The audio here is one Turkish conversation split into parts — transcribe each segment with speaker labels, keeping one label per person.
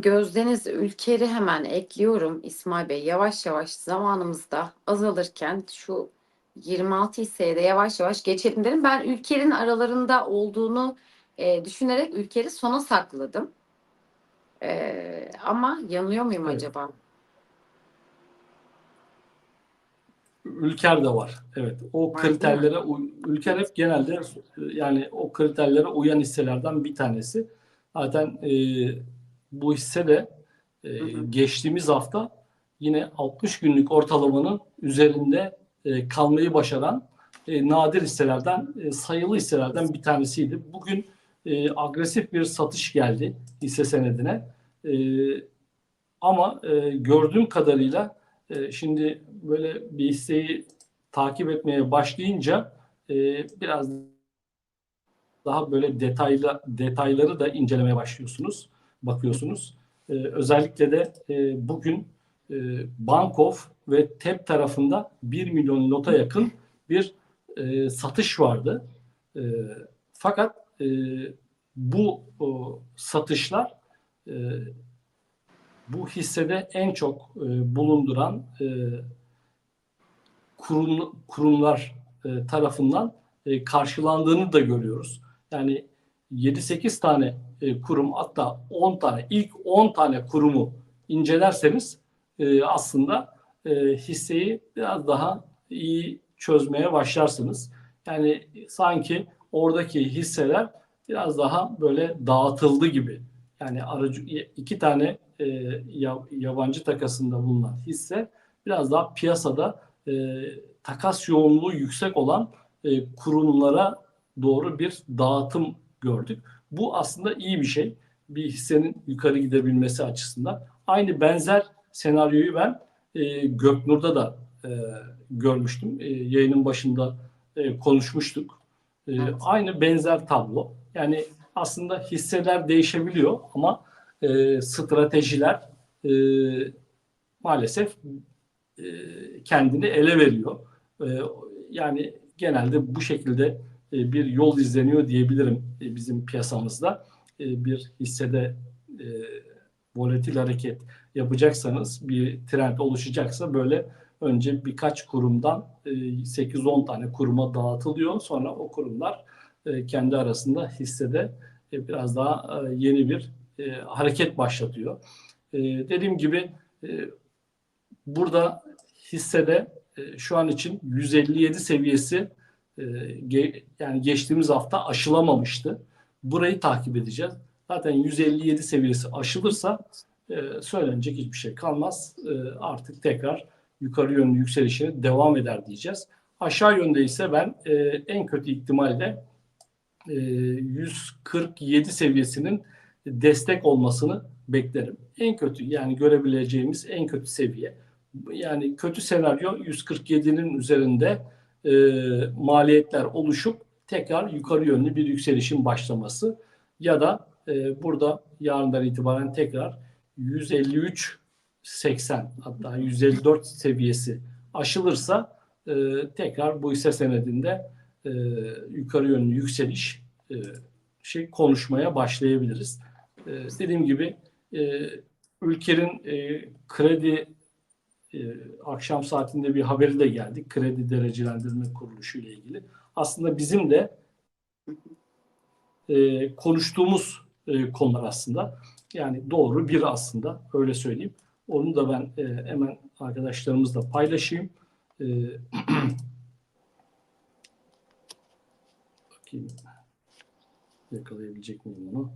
Speaker 1: Gözdeniz Ülker'i hemen ekliyorum İsmail Bey. Yavaş yavaş zamanımızda azalırken şu 26 hisseye de yavaş yavaş geçelim derim. Ben Ülker'in aralarında olduğunu e, düşünerek Ülker'i sona sakladım. E, ama yanılıyor muyum
Speaker 2: Evet.
Speaker 1: acaba?
Speaker 2: Ülker de var. Evet. O
Speaker 1: Var değil
Speaker 2: kriterlere uy- Ülker hep genelde yani o kriterlere uyan hisselerden bir tanesi. Zaten e, bu hisse de e,
Speaker 1: Hı hı.
Speaker 2: geçtiğimiz hafta yine 60 günlük ortalamanın üzerinde e, kalmayı başaran e, nadir hisselerden, e, sayılı hisselerden bir tanesiydi. Bugün e, agresif bir satış geldi hisse senedine. E, ama e, gördüğüm kadarıyla e, şimdi böyle bir hisseyi takip etmeye başlayınca e, biraz daha böyle detaylı detayları da incelemeye başlıyorsunuz, bakıyorsunuz. E, özellikle de e, bugün e, Bankof ve TEP tarafında 1 milyon lota yakın bir e, satış vardı. E, fakat e, bu o, satışlar e, bu hissede en çok e, bulunduran e, kurum, kurumlar e, tarafından e, karşılandığını da görüyoruz. Yani 7-8 tane e, kurum hatta 10 tane ilk 10 tane kurumu incelerseniz e, aslında e, hisseyi biraz daha iyi çözmeye başlarsınız. Yani sanki oradaki hisseler biraz daha böyle dağıtıldı gibi. Yani aracı iki tane e, ya- yabancı takasında bulunan hisse biraz daha piyasada e, takas yoğunluğu yüksek olan e, kurumlara doğru bir dağıtım gördük. Bu aslında iyi bir şey. Bir hissenin yukarı gidebilmesi açısından. Aynı benzer senaryoyu ben e, Göknur'da da e, görmüştüm. E, yayının başında e, konuşmuştuk. E,
Speaker 1: Evet.
Speaker 2: Aynı benzer tablo. Yani aslında hisseler değişebiliyor ama e, stratejiler e, maalesef e, kendini ele veriyor. E, yani genelde bu şekilde bir yol izleniyor diyebilirim e, bizim piyasamızda. E, bir hissede e, volatil hareket yapacaksanız bir trend oluşacaksa böyle önce birkaç kurumdan e, 8-10 tane kuruma dağıtılıyor. Sonra o kurumlar e, kendi arasında hissede e, biraz daha e, yeni bir e, hareket başlatıyor. E, dediğim gibi e, burada hissede e, şu an için 157 seviyesi e, yani geçtiğimiz hafta aşılamamıştı. Burayı takip edeceğiz. Zaten 157 seviyesi aşılırsa e, söylenecek hiçbir şey kalmaz. E, artık tekrar yukarı yönlü yükselişine devam eder diyeceğiz. Aşağı yönde ise ben e, en kötü ihtimalle e, 147 seviyesinin destek olmasını beklerim. En kötü yani görebileceğimiz en kötü seviye. Yani kötü senaryo 147'nin üzerinde e, maliyetler oluşup tekrar yukarı yönlü bir yükselişin başlaması ya da e, burada yarından itibaren tekrar 153 80 hatta 154 seviyesi aşılırsa e, tekrar bu hisse senedinde e, yukarı yönlü yükseliş e, şey konuşmaya başlayabiliriz. E, dediğim gibi e, ülkenin e, kredi e, akşam saatinde bir haberi de geldi. Kredi derecelendirme kuruluşu ile ilgili. Aslında bizim de e, konuştuğumuz e, konular aslında. Yani doğru bir aslında öyle söyleyeyim. Onu da ben e, hemen arkadaşlarımızla paylaşayım. E, bakayım yakalayabilecek miyim onu?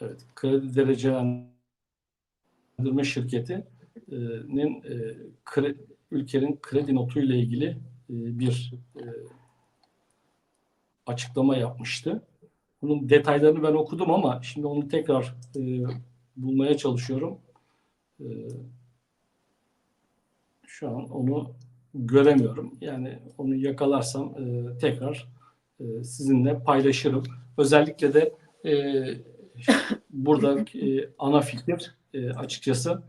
Speaker 2: Evet, kredi derecelendirme şirketinin e, kre, ülkenin kredi notu ile ilgili e, bir e, açıklama yapmıştı. Bunun detaylarını ben okudum ama şimdi onu tekrar e, bulmaya çalışıyorum. E, şu an onu göremiyorum. Yani onu yakalarsam e, tekrar e, sizinle paylaşırım. Özellikle de e, burada e, ana fikir e, açıkçası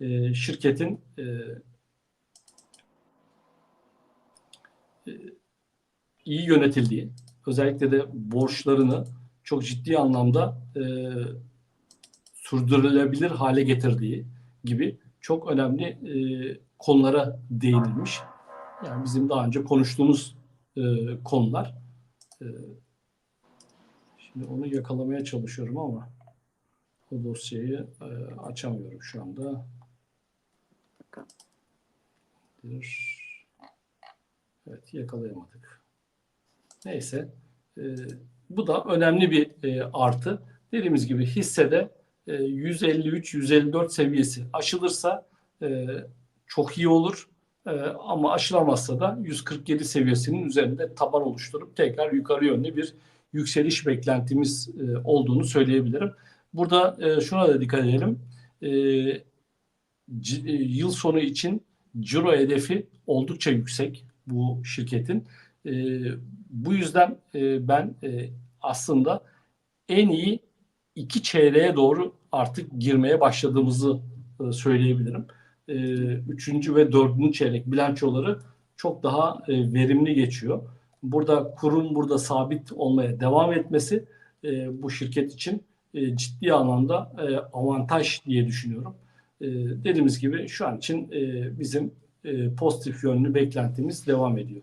Speaker 2: e, şirketin e, e, iyi yönetildiği, özellikle de borçlarını çok ciddi anlamda e, sürdürülebilir hale getirdiği gibi çok önemli e, konulara değinilmiş. Yani bizim daha önce konuştuğumuz e, konular. E, şimdi onu yakalamaya çalışıyorum ama o dosyayı e, açamıyorum şu anda. Bir- Evet yakalayamadık. Neyse. e, bu da önemli bir e, artı. Dediğimiz gibi hissede e, 153-154 seviyesi aşılırsa e, çok iyi olur. E, ama aşılamazsa da 147 seviyesinin üzerinde taban oluşturup tekrar yukarı yönlü bir yükseliş beklentimiz e, olduğunu söyleyebilirim. Burada e, şuna da dikkat edelim. E, c- e, yıl sonu için ciro hedefi oldukça yüksek bu şirketin. E, bu yüzden e, ben e, aslında en iyi iki çeyreğe doğru artık girmeye başladığımızı e, söyleyebilirim. E, üçüncü ve dördüncü çeyrek bilançoları çok daha e, verimli geçiyor. Burada kurun burada sabit olmaya devam etmesi e, bu şirket için e, ciddi anlamda e, avantaj diye düşünüyorum. E, dediğimiz gibi şu an için e, bizim e, pozitif yönlü beklentimiz devam ediyor.